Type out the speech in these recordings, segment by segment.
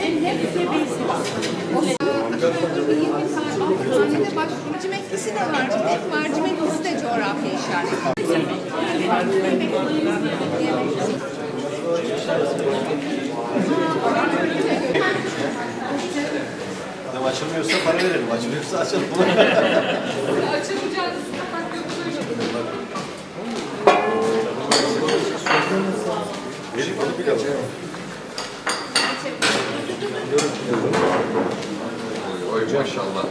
hem hem de bezi var. O tane de var. Hep mercimeklisi de coğrafya işareti. Adam açılmıyorsa para verelim. Açılıyorsa açalım. Açılacağını kapak yok. Verin onu bile var. Oy maşallah.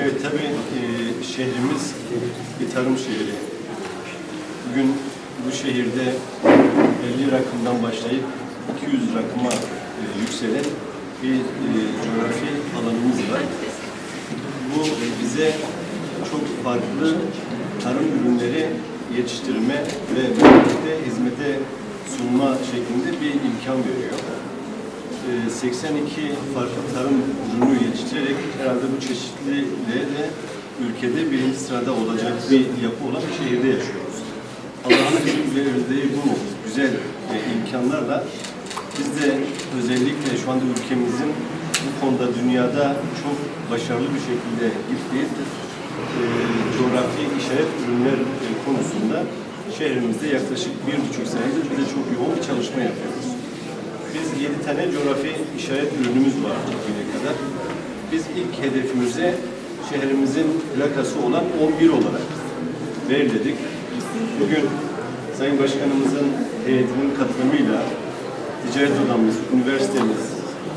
Evet tabii e, şehrimiz bir tarım şehri. Bugün bu şehirde 50 rakımdan başlayıp 200 rakıma e, yükselen bir e, coğrafi alanımız var. Bu bize çok farklı tarım ürünleri yetiştirme ve birlikte hizmete sunma şeklinde bir imkan veriyor. Ee, 82 farklı tarım ürünü yetiştirerek herhalde bu çeşitliliğe de ülkede birinci sırada olacak bir yapı olan bir şehirde yaşıyoruz. Allah'ın bize verdiği bu güzel e, imkanlarla biz de özellikle şu anda ülkemizin bu konuda dünyada çok başarılı bir şekilde gittiği e, coğrafi işaret ürünler e, konusunda şehrimizde yaklaşık bir buçuk senedir bize çok yoğun bir çalışma yapıyoruz. Biz 7 tane coğrafi işaret ürünümüz var bugüne kadar. Biz ilk hedefimize şehrimizin plakası olan 11 olarak belirledik. Bugün Sayın Başkanımızın heyetinin katılımıyla ticaret odamız, üniversitemiz,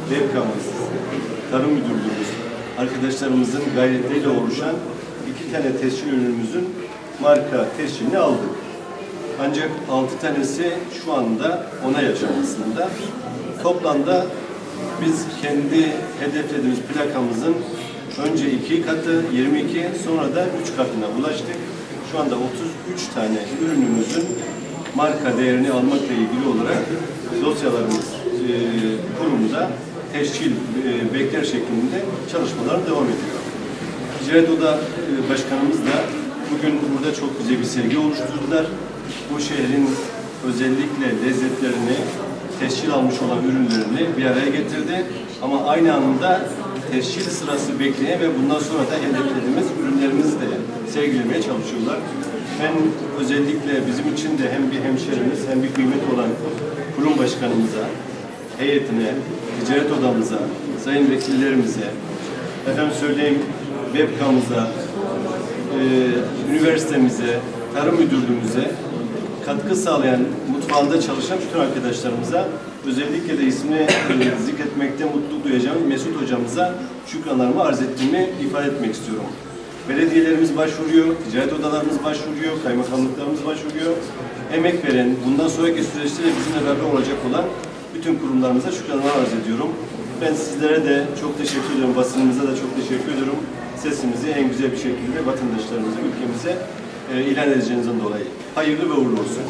DEVKA'mız, tarım müdürlüğümüz, arkadaşlarımızın gayretleriyle oluşan iki tane tescil ürünümüzün marka tescilini aldık. Ancak 6 tanesi şu anda onay aşamasında. Toplamda biz kendi hedeflediğimiz plakamızın önce 2 katı 22 sonra da 3 katına ulaştık. Şu anda 33 tane ürünümüzün marka değerini almakla ilgili olarak dosyalarımız e, kurumda teşkil e, bekler şeklinde çalışmalar devam ediyor. Ticaret Oda e, Başkanımız da bugün burada çok güzel bir sergi oluşturdular. Bu şehrin özellikle lezzetlerini, tescil almış olan ürünlerini bir araya getirdi. Ama aynı anda tescil sırası bekleyen ve bundan sonra da hedeflediğimiz ürünlerimizi de sergilemeye çalışıyorlar. Ben özellikle bizim için de hem bir hemşerimiz hem bir kıymet olan kurum başkanımıza, heyetine, ticaret odamıza, sayın vekillerimize, efendim söyleyeyim webkamıza, e, üniversitemize, tarım müdürlüğümüze katkı sağlayan, mutfağında çalışan bütün arkadaşlarımıza, özellikle de ismini e, zikretmekte mutluluk duyacağım Mesut hocamıza şükranlarımı arz ettiğimi ifade etmek istiyorum. Belediyelerimiz başvuruyor, ticaret odalarımız başvuruyor, kaymakamlıklarımız başvuruyor. Emek veren, bundan sonraki süreçte de bizimle beraber olacak olan bütün kurumlarımıza şükranlar arz ediyorum. Ben sizlere de çok teşekkür ediyorum, basınımıza da çok teşekkür ediyorum. Sesimizi en güzel bir şekilde vatandaşlarımıza, ülkemize e, ilan edeceğinizden dolayı. Hayırlı ve uğurlu olsun.